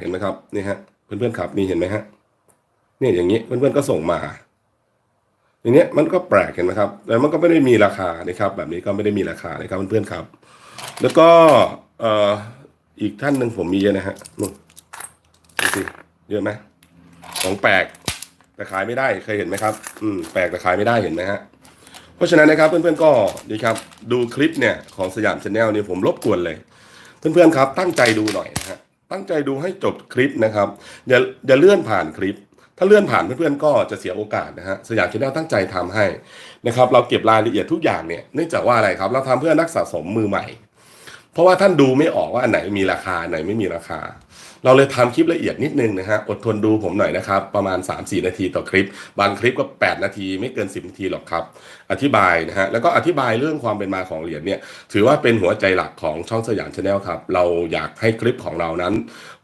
เห็นไหมครับนี่ฮะเพื่อนๆครับนี่เห็นไหมฮะเนี่ยอย่างนี้เพื่อนๆก็ส่งมาอย่างเนี้ยมันก็แปลกเห็นไหมครับแต่มันก็ไม่ได้มีราคานะครับ แบบนี้ก็ไม่ได้มีราคานะครับเพื่อนๆครับ แล้วก็เอ่ออีกท่านหนึ่งผมมีเยอะนะฮะนู่นดูสิเยอะไหมของแปลกแต่ขายไม่ได้เคยเห็นไหมครับ อืมแปลกแต่ขายไม่ได้เห็นไหมฮะเพราะฉะนั้นนะครับเพื่อนๆก็ดีครับดูคลิปเนี่ยของสยามชาแนลเนี่ยผมรบกวนเลย เพื่อนๆครับตั้งใจดูหน่อยนะฮะ ตั้งใจดูให้จบคลิปนะครับอย่าอย่าเลื่อนผ่านคลิป ถ้าเลื่อนผ่านเพื่อนๆก็จะเสียโอกาสนะฮะสยามชนแนลตั้งใจทำให้นะครับเราเก็บรายละเอียดทุกอย่างเนี่ยเนื่องจากว่าอะไรครับเราทำเพื่อนักสะสมมือใหม่ เพราะว่าท่านดูไม่ออกว่าอันไหนมีราคาไหนไม่มีราคา เราเลยทำคลิปละเอียดนิดนึงนะฮะอดทนดูผมหน่อยนะครับ ประมาณ 3-4 นาทีต่อคลิป บางคลิปก็ 8 นาทีไม่เกิน 10 นาทีหรอกครับ อธิบายนะฮะแล้วก็อธิบายเรื่องความเป็นมาของเหรียญเนี่ยถือว่าเป็นหัวใจหลักของช่องสยามชาแนลครับ เราอยากให้คลิปของเรานั้น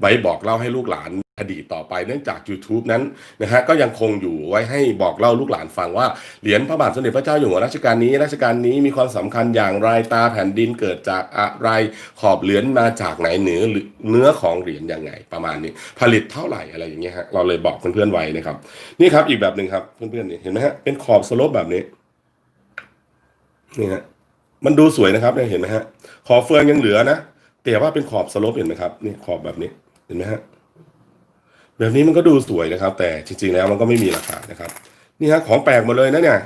ไว้บอกเล่าให้ลูกหลาน อดีตต่อไปเนื่องจาก YouTube นั้นนะฮะก็ยังคงอยู่ไว้ให้บอกเล่าลูกหลานฟังว่าเหรียญพระบาทสมเด็จพระเจ้าอยู่หัวรัชกาลนี้รัชกาลนี้มีความสำคัญอย่างไรตาแผ่นดินเกิดจากอะไรขอบเหรียญมาจากไหนเหนือเนื้อของเหรียญยังไงประมาณนี้ ผลิตเท่าไหร่อะไรอย่างเงี้ยฮะเราเลยบอกเพื่อนๆไว้นะครับ นี่ครับอีกแบบหนึ่งครับเพื่อนๆนี่เห็นไหมฮะเป็นขอบสโลปแบบนี้นี่ฮะมันดูสวยนะครับเนี่ยเห็นไหมฮะขอบเฟืองยังเหลือนะแต่ว่าเป็นขอบสโลปเห็นไหมครับนี่ขอบแบบนี้เห็นไหมฮะ แบบนี้มันก็ดูสวยนะครับ แต่จริงๆแล้วมันก็ไม่มีราคานะครับ นี่ฮะของแปลกหมดเลยนะเนี่ย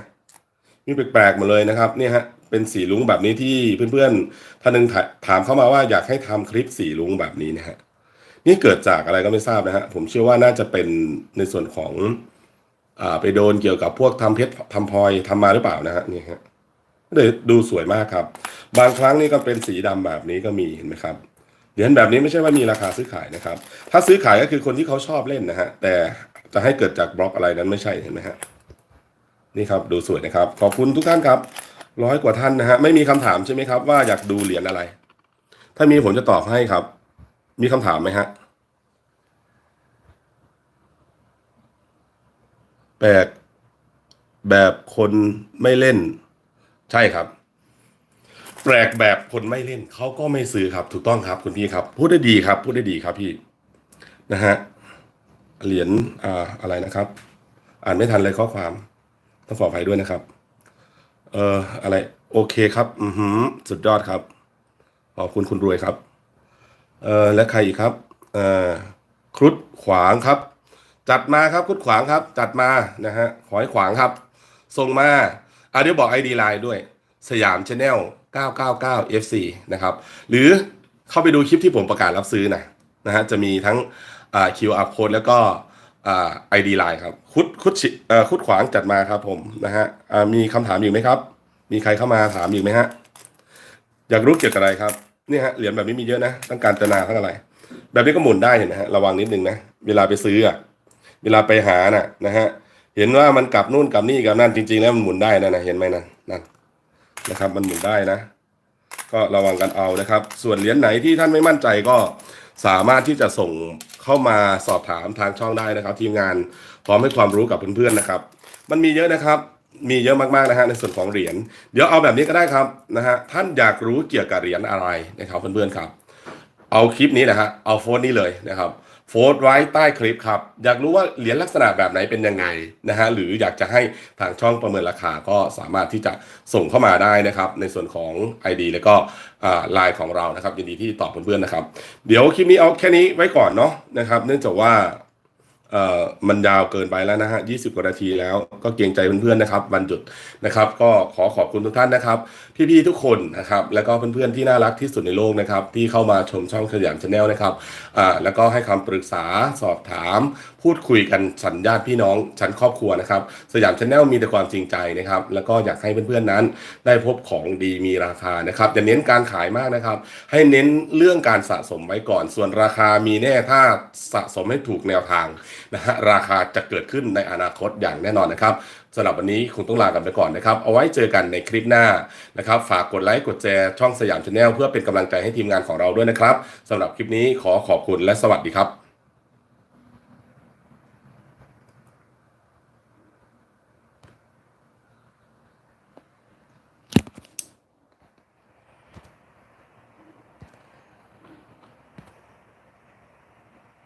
มีแปลกๆหมดเลยนะครับเนี่ยฮะเป็นสีลุงแบบนี้ที่เพื่อนๆท่านหนึงถามเข้ามาว่าอยากให้ทำคลิปสีลุงแบบนี้นะฮะนี่เกิดจากอะไรก็ไม่ทราบนะฮะผมเชื่อว่าน่าจะเป็นในส่วนของอ่าไปโดนเกี่ยวกับพวกทำเพชรทำพลอยทำมาหรือเปล่านะฮะนี่ฮะเลยดูสวยมากครับ บางครั้งนี่ก็เป็นสีดำแบบนี้ก็มีเห็นไหมครับ เหรียญแบบนี้ไม่ใช่ว่ามีราคาซื้อขายนะครับ ถ้าซื้อขายก็คือคนที่เขาชอบเล่นนะฮะ แต่จะให้เกิดจากบล็อกอะไรนั้นไม่ใช่เห็นไหมฮะ นี่ครับดูสวยนะครับ ขอบคุณทุกท่านครับ ร้อยกว่าท่านนะฮะ ไม่มีคำถามใช่ไหมครับว่าอยากดูเหรียญอะไร ถ้ามีผมจะตอบให้ครับ มีคำถามไหมฮะ แปลกแบบคนไม่เล่น ใช่ครับ แปลกแบบคนไม่เล่นเขาก็ไม่ซื้อครับ ถูกต้องครับคุณพี่ครับ พูดได้ดีครับ พูดได้ดีครับพี่นะฮะเหรียญอ่าอะไรนะครับ อ่านไม่ทันเลยข้อความ ต้องขออภัยด้วยนะครับ เอ่ออะไร โอเคครับ อือหือสุดยอดครับ ขอบคุณคุณรวยครับ เอ่อและใครอีกครับเอ่อครุฑขวางครับ จัดมาครับครุฑขวางครับ จัดมานะฮะขอให้ขวางครับส่งมาอะเดี๋ยวบอก ID ไลน์ด้วย สยามชาแนล 999 FC นะครับ หรือเข้าไปดูคลิปที่ผมประกาศรับซื้อนะนะฮะจะมีทั้ง QR code แล้วก็อ่า ID ไลน์ครับ คุดคุดชิเอ่อคุดขวางจัดมาครับผมนะฮะมีคำถามอีกไหมครับ มีใครเข้ามาถามอีกไหมฮะ อยากรู้เกี่ยวกับอะไรครับเนี่ยฮะเหรียญแบบนี้มีเยอะนะทั้งการจนาทั้งอะไร แบบนี้ก็หมุนได้เห็นไหมฮะระวังนิดนึงนะเวลาไปซื้ออะเวลาไปหาน่ะนะฮะเห็นว่ามันกลับนู่นกลับนี่กลับนั่นจริงๆแล้วมันหมุนได้นะนะเห็นไหมนั่นนั่น นะครับ มันหมุนได้นะ ก็ระวังกันเอานะครับ ส่วนเหรียญไหนที่ท่านไม่มั่นใจก็สามารถที่จะส่งเข้ามาสอบถามทางช่องได้นะครับ ทีมงานพร้อมให้ความรู้กับเพื่อนๆนะครับ มันมีเยอะนะครับ มีเยอะมากๆนะฮะในส่วนของเหรียญเดี๋ยวเอาแบบนี้ก็ได้ครับนะฮะท่านอยากรู้เกี่ยวกับเหรียญอะไรนะครับเพื่อนๆครับ เอาคลิปนี้นะฮะเอาโฟนนี้เลยนะครับ โฟนไว้ใต้คลิปครับ อยากรู้ว่าเหรียญลักษณะแบบไหนเป็นยังไงนะฮะหรืออยากจะให้ทางช่องประเมินราคาก็สามารถที่จะส่งเข้ามาได้นะครับ ในส่วนของ ID แล้วก็ไลน์ของเรานะครับยินดีที่ตอบเพื่อนๆนะครับ เดี๋ยวคลิปนี้เอาแค่นี้ไว้ก่อนเนาะนะครับ เนื่องจากว่า เอ่อมันยาวเกินไปแล้วนะฮะ20กว่านาทีแล้วก็เกรงใจเพื่อนๆนะครับ วันหยุดนะครับ ก็ขอขอบคุณทุกท่านนะครับ พี่ๆทุกคนนะครับ แล้วก็เพื่อนๆที่น่ารักที่สุดในโลกนะครับ ที่เข้ามาชมช่องขยามชาแนลนะครับอ่าแล้วก็ให้คำปรึกษาสอบถามพูดคุยกันสัญญาติพี่น้องชั้นครอบครัวนะครับ สยามชาแนลมีแต่ความจริงใจนะครับ แล้วก็อยากให้เพื่อนๆนั้น ได้พบของดีมีราคานะครับอย่าเน้นการขายมากนะครับ ให้เน้นเรื่องการสะสมไว้ก่อน ส่วนราคามีแน่ถ้าสะสมให้ถูกแนวทางนะฮะราคาจะเกิดขึ้นในอนาคตอย่างแน่นอนนะครับสำหรับวันนี้คงต้องลากันไปก่อนนะครับ เอาไว้เจอกันในคลิปหน้านะครับ ฝากกดไลค์กดแชร์ช่องสยามชาแนลเพื่อเป็นกำลังใจให้ทีมงานของเราด้วยนะครับสำหรับคลิปนี้ขอขอบคุณและสวัสดีครับ